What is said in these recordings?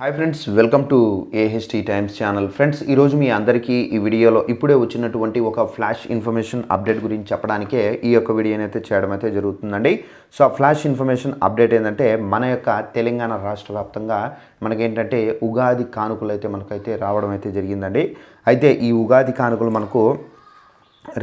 Hi friends welcome to AHT times channel friends ఈరోజు మీ అందరికీ ఈ వీడియోలో ఇప్పుడే వచ్చినటువంటి ఒక ఫ్లాష్ ఇన్ఫర్మేషన్ అప్డేట్ గురించి చెప్పడానికే ఈ యొక్క వీడియోని అయితే చేయడం అయితే జరుగుతుందండి. సో ఆ ఫ్లాష్ ఇన్ఫర్మేషన్ అప్డేట్ ఏంటంటే మన యొక్క తెలంగాణ రాష్ట్ర వ్యాప్తంగా మనకేంటంటే ఉగాది కానుకలు అయితే మనకైతే రావడం అయితే జరిగిందండి. అయితే ఈ ఉగాది కానుకలు మనకు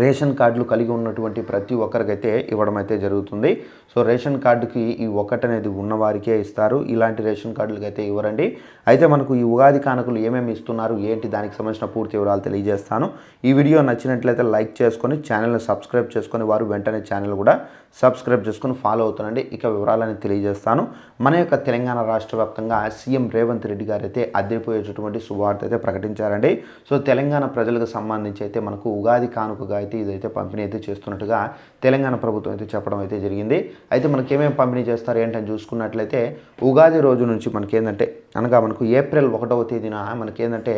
రేషన్ కార్డులు కలిగి ఉన్నటువంటి ప్రతి ఒక్కరికైతే ఇవ్వడం అయితే జరుగుతుంది. సో రేషన్ కార్డుకి ఈ ఒక్కటి అనేది ఉన్నవారికే ఇస్తారు. ఇలాంటి రేషన్ కార్డులకి అయితే ఇవ్వరండి. అయితే మనకు ఈ ఉగాది కానుకలు ఏమేమి ఇస్తున్నారు ఏంటి దానికి సంబంధించిన పూర్తి వివరాలు తెలియజేస్తాను. ఈ వీడియో నచ్చినట్లయితే లైక్ చేసుకొని ఛానల్ని సబ్స్క్రైబ్ చేసుకొని వారు వెంటనే ఛానల్ కూడా సబ్స్క్రైబ్ చేసుకొని ఫాలో అవుతానండి. ఇక వివరాలని తెలియజేస్తాను. మన యొక్క తెలంగాణ రాష్ట్ర వ్యాప్తంగా సీఎం రేవంత్ రెడ్డి గారు అయితే అద్దెపోయేటటువంటి శుభవార్త అయితే ప్రకటించారండి. సో తెలంగాణ ప్రజలకు సంబంధించి అయితే మనకు ఉగాది కానుకగా అయితే ఇదైతే పంపిణీ అయితే చేస్తున్నట్టుగా తెలంగాణ ప్రభుత్వం అయితే చెప్పడం అయితే జరిగింది. అయితే మనకి ఏమేమి పంపిణీ చేస్తారు ఏంటని చూసుకున్నట్లయితే ఉగాది రోజు నుంచి మనకి ఏంటంటే అనగా మనకు ఏప్రిల్ ఒకటవ తేదీన మనకి ఏంటంటే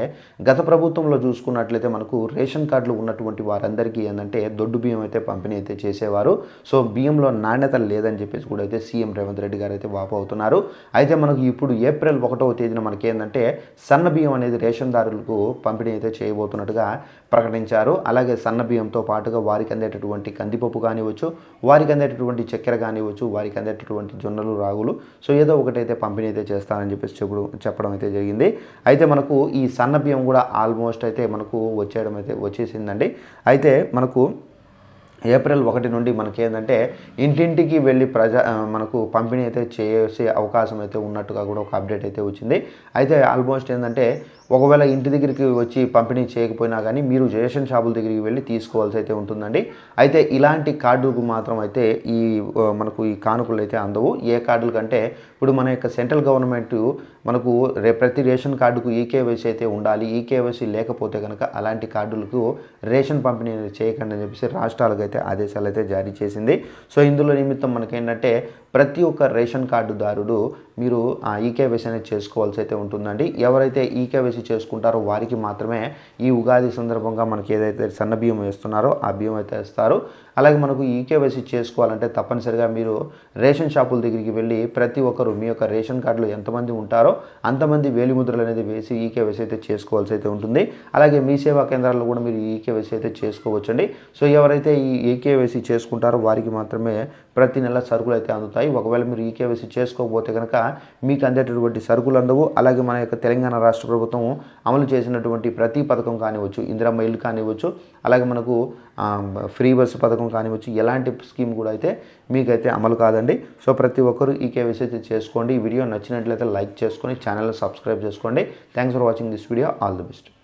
గత ప్రభుత్వంలో చూసుకున్నట్లయితే మనకు రేషన్ కార్డులు ఉన్నటువంటి వారందరికీ ఏంటంటే దొడ్డు బియ్యం అయితే పంపిణీ అయితే చేసేవారు. సో బియ్యంలో నాణ్యత లేదని చెప్పేసి కూడా అయితే సీఎం రేవంత్ రెడ్డి గారు అయితే వాపు అవుతున్నారు. అయితే మనకు ఇప్పుడు ఏప్రిల్ ఒకటవ తేదీన మనకి ఏంటంటే సన్న బియ్యం అనేది రేషన్ దారులకు పంపిణీ అయితే చేయబోతున్నట్టుగా ప్రకటించారు. అలాగే సన్న బియ్యం బియ్యంతో పాటుగా వారికి అందేటటువంటి కందిపప్పు కానివచ్చు వారికి అందేటటువంటి చక్కెర కానివచ్చు వారికి అందేటటువంటి జొన్నలు రాగులు. సో ఏదో ఒకటైతే పంపిణీ అయితే చేస్తానని చెప్పేసి చెప్పడం చెప్పడం అయితే జరిగింది. అయితే మనకు ఈ సన్న బియ్యం కూడా ఆల్మోస్ట్ అయితే మనకు వచ్చేయడం అయితే వచ్చేసిందండి. అయితే మనకు ఏప్రిల్ ఒకటి నుండి మనకి ఏంటంటే ఇంటింటికి వెళ్ళి ప్రజా మనకు పంపిణీ అయితే చేసే అవకాశం అయితే ఉన్నట్టుగా కూడా ఒక అప్డేట్ అయితే వచ్చింది. అయితే ఆల్మోస్ట్ ఏంటంటే ఒకవేళ ఇంటి దగ్గరికి వచ్చి పంపిణీ చేయకపోయినా కానీ మీరు రేషన్ షాపుల దగ్గరికి వెళ్ళి తీసుకోవాల్సి అయితే ఉంటుందండి. అయితే ఇలాంటి కార్డుకు మాత్రం అయితే ఈ మనకు ఈ కానుకలు అయితే అందవు. ఏ కార్డుల కంటే ఇప్పుడు మన యొక్క సెంట్రల్ గవర్నమెంట్ మనకు రే ప్రతి రేషన్ కార్డుకు ఈకేవైసీ అయితే ఉండాలి. ఈకేవైసీ లేకపోతే కనుక అలాంటి కార్డులకు రేషన్ పంపిణీ అనేది చేయకండి అని చెప్పేసి రాష్ట్రాలకు అయితే ఆదేశాలు అయితే జారీ చేసింది. సో ఇందులో నిమిత్తం మనకేంటంటే ప్రతి ఒక్క రేషన్ కార్డుదారుడు మీరు ఆ ఈకేవైసీ అనేది చేసుకోవాల్సి అయితే ఉంటుందండి. ఎవరైతే ఈకేవైసీ చేసుకుంటారో వారికి మాత్రమే ఈ ఉగాది సందర్భంగా మనకి ఏదైతే సన్న బియ్యం వేస్తున్నారో ఆ బియ్యం అయితే ఇస్తారు అలాగే మనకు ఈకేవైసీ చేసుకోవాలంటే తప్పనిసరిగా మీరు రేషన్ షాపుల దగ్గరికి వెళ్ళి ప్రతి ఒక్కరు మీ యొక్క రేషన్ కార్డులో ఎంతమంది ఉంటారో అంతమంది వేలిముద్రలు అనేది వేసి ఈకేవైసీ అయితే చేసుకోవాల్సి అయితే ఉంటుంది. అలాగే మీ సేవా కేంద్రాల్లో కూడా మీరు ఈకేవైసీ అయితే చేసుకోవచ్చండి. సో ఎవరైతే ఈ ఈకేవైసీ చేసుకుంటారో వారికి మాత్రమే ప్రతి నెల సరుకులు అయితే అందుతాయి. ఒకవేళ మీరు ఈకేవైసీ చేసుకోకపోతే కనుక మీకు అందేటటువంటి సరుకులు అందవు. అలాగే మన యొక్క తెలంగాణ రాష్ట్ర ప్రభుత్వం అమలు చేసినటువంటి ప్రతి పథకం కానివచ్చు ఇందిరమ్మ ఇల్లు కానివ్వచ్చు అలాగే మనకు ఫ్రీ బస్సు పథకం కానివచ్చు ఎలాంటి స్కీమ్ కూడా అయితే మీకైతే అమలు కాదండి. సో ప్రతి ఒక్కరు ఈ కేవైసీ అయితే చేసుకోండి. ఈ వీడియో నచ్చినట్లయితే లైక్ చేసుకొని ఛానల్ సబ్స్క్రైబ్ చేసుకోండి. Thanks for watching this video all the best